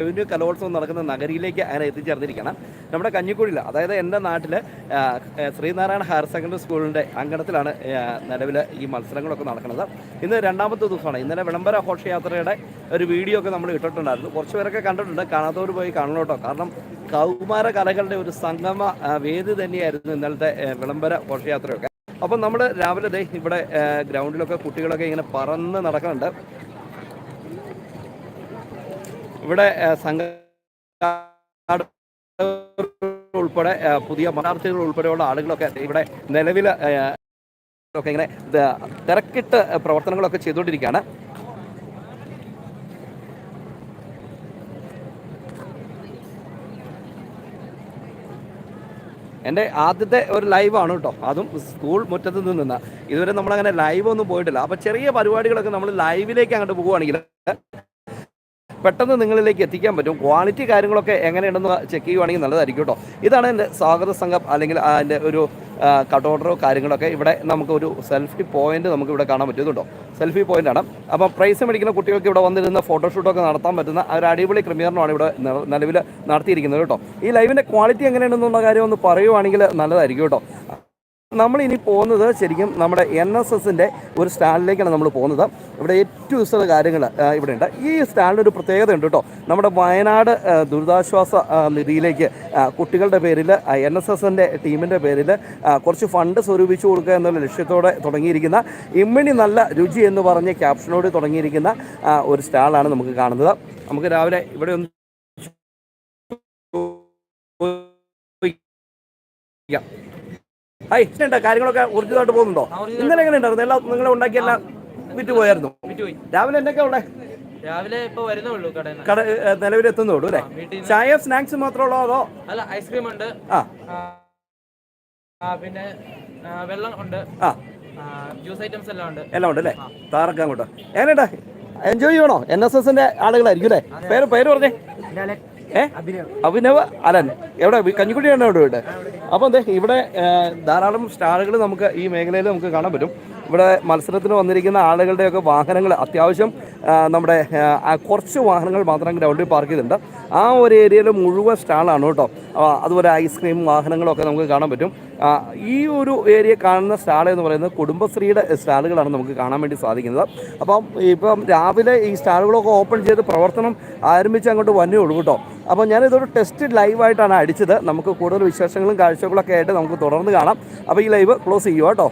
Revenue കലോത്സവം നടക്കുന്ന നഗരിയിലേക്ക് അങ്ങനെ എത്തിച്ചേർന്നിരിക്കണം. നമ്മുടെ കഞ്ഞിക്കുഴിയിൽ അതായത് എന്റെ നാട്ടിൽ ശ്രീനാരായണ ഹയർ സെക്കൻഡറി സ്കൂളിന്റെ അങ്കണത്തിലാണ് നിലവിൽ ഈ മത്സരങ്ങളൊക്കെ നടക്കുന്നത്. ഇന്ന് രണ്ടാമത്തെ ദിവസമാണ്. ഇന്നലെ വിളംബര ഘോഷയാത്രയുടെ ഒരു വീഡിയോ ഒക്കെ നമ്മൾ ഇട്ടിട്ടുണ്ടായിരുന്നു. കുറച്ച് പേരൊക്കെ കണ്ടിട്ടുണ്ട്. കാണാത്തവർ പോയി കാണണം കേട്ടോ. കാരണം കൗമാര കലകളുടെ ഒരു സംഗമ വേദി തന്നെയായിരുന്നു ഇന്നലത്തെ വിളംബര ഘോഷയാത്രയൊക്കെ. അപ്പം നമ്മൾ രാവിലെ ദേ ഇവിടെ ഗ്രൗണ്ടിലൊക്കെ കുട്ടികളൊക്കെ ഇങ്ങനെ പറന്ന് നടക്കുന്നുണ്ട്. ഇവിടെ സംഘ ഉൾപ്പെടെ പുതിയ മനാർത്ഥികൾ ഉൾപ്പെടെയുള്ള ആളുകളൊക്കെ ഇവിടെ നിലവിൽ ഒക്കെ ഇങ്ങനെ തിരക്കിട്ട് പ്രവർത്തനങ്ങളൊക്കെ ചെയ്തുകൊണ്ടിരിക്കുകയാണ്. എന്റെ ആദ്യത്തെ ഒരു ലൈവാണ് കേട്ടോ. അതും സ്കൂൾ മുറ്റത്ത് നിന്ന് ഇതുവരെ നമ്മളങ്ങനെ ലൈവ് ഒന്നും പോയിട്ടില്ല. അപ്പോൾ ചെറിയ പരിപാടികളൊക്കെ നമ്മൾ ലൈവിലേക്ക് അങ്ങോട്ട് പോവുകയാണെങ്കിൽ പെട്ടെന്ന് നിങ്ങളിലേക്ക് എത്തിക്കാൻ പറ്റും. ക്വാളിറ്റി കാര്യങ്ങളൊക്കെ എങ്ങനെയുണ്ടെന്ന് ചെക്ക് ചെയ്യുവാണെങ്കിൽ നല്ലതായിരിക്കും കേട്ടോ. ഇതാണ് എന്റെ സ്വാഗത സംഘം അല്ലെങ്കിൽ അതിന്റെ ഒരു കട്ട് ഓർഡറോ കാര്യങ്ങളൊക്കെ ഇവിടെ നമുക്ക് ഒരു സെൽഫി പോയിന്റ് നമുക്ക് ഇവിടെ കാണാൻ പറ്റുന്നുണ്ടോ സെൽഫി പോയിന്റ് ആണ്. അപ്പം പ്രൈസ് മേടിക്കുന്ന കുട്ടികൾക്ക് ഇവിടെ വന്നിരുന്ന ഫോട്ടോഷൂട്ടൊക്കെ നടത്താൻ പറ്റുന്ന ഒരു അടിപൊളി ക്രമീകരണമാണ് ഇവിടെ നിലവിൽ നടത്തിയിരിക്കുന്നത് കേട്ടോ. ഈ ലൈവിന്റെ ക്വാളിറ്റി എങ്ങനെയാണെന്നുള്ള കാര്യം ഒന്ന് പറയുവാണെങ്കിൽ നല്ലതായിരിക്കും കേട്ടോ. നമ്മൾ ഇനി പോകുന്നത് ശരിക്കും നമ്മുടെ എൻ എസ് എസിന്റെ ഒരു സ്റ്റാളിലേക്കാണ് നമ്മൾ പോകുന്നത്. ഇവിടെ ഏറ്റവും ഇഷ്ടമുള്ള കാര്യങ്ങൾ ഇവിടെ ഉണ്ട്. ഈ സ്റ്റാളിന് ഒരു പ്രത്യേകത ഉണ്ട് കേട്ടോ. നമ്മുടെ വയനാട് ദുരിതാശ്വാസ നിധിയിലേക്ക് കുട്ടികളുടെ പേരിൽ എൻ എസ് എസിന്റെ ടീമിന്റെ പേരിൽ കുറച്ച് ഫണ്ട് സ്വരൂപിച്ചു കൊടുക്കുക എന്നുള്ള ലക്ഷ്യത്തോടെ തുടങ്ങിയിരിക്കുന്ന ഇമ്മിണി നല്ല രുചി എന്ന് പറഞ്ഞ ക്യാപ്ഷനോട് തുടങ്ങിയിരിക്കുന്ന ഒരു സ്റ്റാളാണ് നമുക്ക് കാണുന്നത്. നമുക്ക് രാവിലെ ഇവിടെ ഒന്ന് ഹായ് എങ്ങനെയുണ്ട് കാര്യങ്ങളൊക്കെ ഊർജിതമായിട്ട് പോകുന്നുണ്ടോ? ഇന്നലെ എങ്ങനെ ഉണ്ടായിരുന്നു? എല്ലാം നിങ്ങൾ ഉണ്ടാക്കിയെല്ലാം വിറ്റ് പോയായിരുന്നു. രാവിലെ എന്തൊക്കെ ഉള്ളേ? രാവിലെ ഇപ്പൊ വരുന്നേ ഉള്ളൂ കട നിലവിൽ എത്തുന്നുള്ളൂ അല്ലേ? ചായ സ്നാക്സ് മാത്രമേ ഉള്ളോ അതോ? അല്ല ഐസ്ക്രീം ഉണ്ട്. ആ. ആ, ആ, പിന്നെ വെള്ളം ഉണ്ട്. ആ. ജ്യൂസ് ഐറ്റംസ് എല്ലാം ഉണ്ട്. എല്ലാം ഉണ്ട് അല്ലേ? താറക്കാൻ അങ്ങോട്ട്. എങ്ങനെയുണ്ട്? എൻജോയ് ചെയ്യണോ എൻ എസ് എസിന്റെ ആളുകളായിരിക്കും അല്ലേ? പേര് പേര് പറഞ്ഞേ. ഏ? അഭിനവ് അലൻ. എവിടെ? കഞ്ഞിക്കുട്ടിയാണ് എവിടെ ഇവിടെ അപ്പോൾ അതെ ഇവിടെ ധാരാളം സ്റ്റാളുകൾ നമുക്ക് ഈ മേഖലയിൽ നമുക്ക് കാണാൻ പറ്റും. ഇവിടെ മത്സരത്തിന് വന്നിരിക്കുന്ന ആളുകളുടെയൊക്കെ വാഹനങ്ങൾ അത്യാവശ്യം നമ്മുടെ കുറച്ച് വാഹനങ്ങൾ മാത്രം ഗ്രൗണ്ടിൽ പാർക്ക് ചെയ്തിട്ടുണ്ട്. ആ ഒരു ഏരിയയിൽ മുഴുവൻ സ്റ്റാളാണ് കേട്ടോ. അതുപോലെ ഐസ്ക്രീം വാഹനങ്ങളൊക്കെ നമുക്ക് കാണാൻ പറ്റും. ഈ ഒരു ഏരിയ കാണുന്ന സ്റ്റാൾ എന്ന് പറയുന്നത് കുടുംബശ്രീയുടെ സ്റ്റാളുകളാണ് നമുക്ക് കാണാൻ വേണ്ടി സാധിക്കുന്നത്. അപ്പം ഇപ്പം രാവിലെ ഈ സ്റ്റാളുകളൊക്കെ ഓപ്പൺ ചെയ്ത് പ്രവർത്തനം ആരംഭിച്ച് അങ്ങോട്ട് വന്നേ ഉള്ളൂ കേട്ടോ. അപ്പോൾ ഞാനിതൊരു ടെസ്റ്റ് ലൈവായിട്ടാണ് അടിച്ചത്. നമുക്ക് കൂടുതൽ വിശേഷങ്ങളും കാഴ്ചകളൊക്കെ ആയിട്ട് നമുക്ക് തുടർന്ന് കാണാം. അപ്പോൾ ഈ ലൈവ് ക്ലോസ് ചെയ്യുക കേട്ടോ.